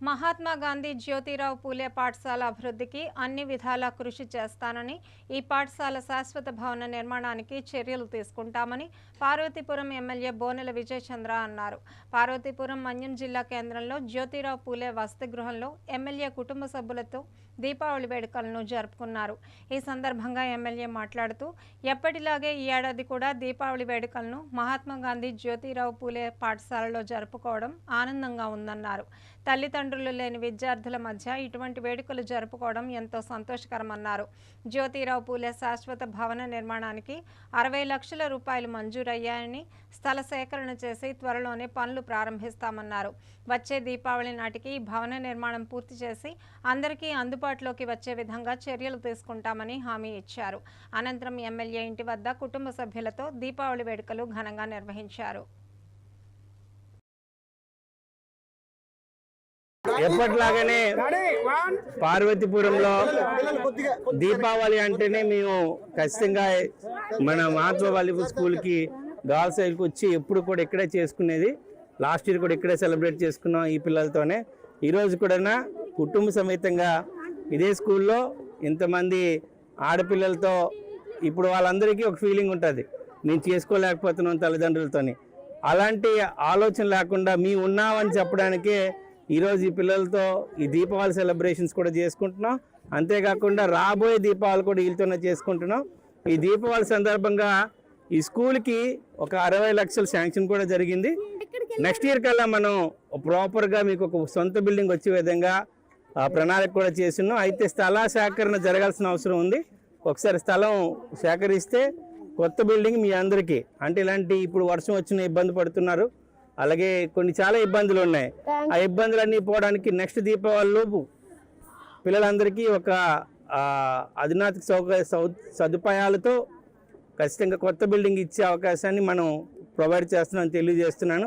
మహాత్మా గాంధీ జ్యోతిరావు పూలే పాఠశాల అభివృద్ధికి అన్ని విధాలా కృషి చేస్తానని ఈ పాఠశాల శాశ్వత భవన నిర్మాణానికి చర్యలు తీసుకుంటామని పార్వతీపురం ఎమ్మెల్యే బోనెల విజయచంద్ర అన్నారు. పార్వతీపురం మన్యం జిల్లా కేంద్రంలో జ్యోతిరావు పూలే వసతి గృహంలో ఎమ్మెల్యే కుటుంబ సభ్యులతో దీపావళి వేడుకలను జరుపుకున్నారు. ఈ సందర్భంగా ఎమ్మెల్యే మాట్లాడుతూ ఎప్పటిలాగే ఈ ఏడాది కూడా దీపావళి వేడుకలను మహాత్మా గాంధీ జ్యోతిరావు పూలే పాఠశాలలో జరుపుకోవడం ఆనందంగా ఉందన్నారు. తల్లిదండ్రులు లేని విద్యార్థుల మధ్య ఇటువంటి వేడుకలు జరుపుకోవడం ఎంతో సంతోషకరమన్నారు. జ్యోతిరావు పూలే శాశ్వత భవన నిర్మాణానికి అరవై లక్షల రూపాయలు మంజూరయ్యాయని స్థల సేకరణ చేసి త్వరలోనే పనులు ప్రారంభిస్తామన్నారు. వచ్చే దీపావళి నాటికి ఈ భవన నిర్మాణం పూర్తి చేసి అందరికీ అందుబాటులోకి వచ్చే విధంగా చర్యలు తీసుకుంటామని హామీ ఇచ్చారు. అనంతరం ఎమ్మెల్యే ఇంటి వద్ద కుటుంబ సభ్యులతో దీపావళి వేడుకలు ఘనంగా నిర్వహించారు. ఎప్పటిలాగానే పార్వతీపురంలో దీపావళి అంటేనే మేము ఖచ్చితంగా మన మహాత్మా వాలీబాల్ స్కూల్కి గాల్ సైడ్కి వచ్చి ఎప్పుడు కూడా ఇక్కడే చేసుకునేది. లాస్ట్ ఇయర్ కూడా ఇక్కడే సెలబ్రేట్ చేసుకున్నాం ఈ పిల్లలతోనే. ఈరోజు కూడా కుటుంబ సమేతంగా ఇదే స్కూల్లో ఇంతమంది ఆడపిల్లలతో ఇప్పుడు వాళ్ళందరికీ ఒక ఫీలింగ్ ఉంటుంది. నేను చేసుకోలేకపోతున్నాను తల్లిదండ్రులతోని. అలాంటి ఆలోచన లేకుండా మీ ఉన్నామని చెప్పడానికే ఈరోజు ఈ పిల్లలతో ఈ దీపావళి సెలబ్రేషన్స్ కూడా చేసుకుంటున్నాం. అంతేకాకుండా రాబోయే దీపావళి కూడా వీళ్ళతోనే చేసుకుంటున్నాం. ఈ దీపావళి సందర్భంగా ఈ స్కూల్కి ఒక అరవై లక్షల శాంక్షన్ కూడా జరిగింది. నెక్స్ట్ ఇయర్ కల్లా మనం ప్రాపర్గా మీకు ఒక సొంత బిల్డింగ్ వచ్చే విధంగా ఆ ప్రణాళిక కూడా చేస్తున్నాం. అయితే స్థల సేకరణ జరగాల్సిన అవసరం ఉంది. ఒకసారి స్థలం సేకరిస్తే కొత్త బిల్డింగ్ మీ అందరికీ. అంటే ఇలాంటి ఇప్పుడు వర్షం వచ్చిన ఇబ్బంది పడుతున్నారు. అలాగే కొన్ని చాలా ఇబ్బందులు ఉన్నాయి. ఆ ఇబ్బందులన్నీ పోవడానికి నెక్స్ట్ దీపావళి లోపు పిల్లలందరికీ ఒక ఆ, అధునాతన సౌకర్య సౌ- సదుపాయాలతో ఖచ్చితంగా కొత్త బిల్డింగ్ ఇచ్చే అవకాశాన్ని మనం ప్రొవైడ్ చేస్తున్నామని తెలియజేస్తున్నాను.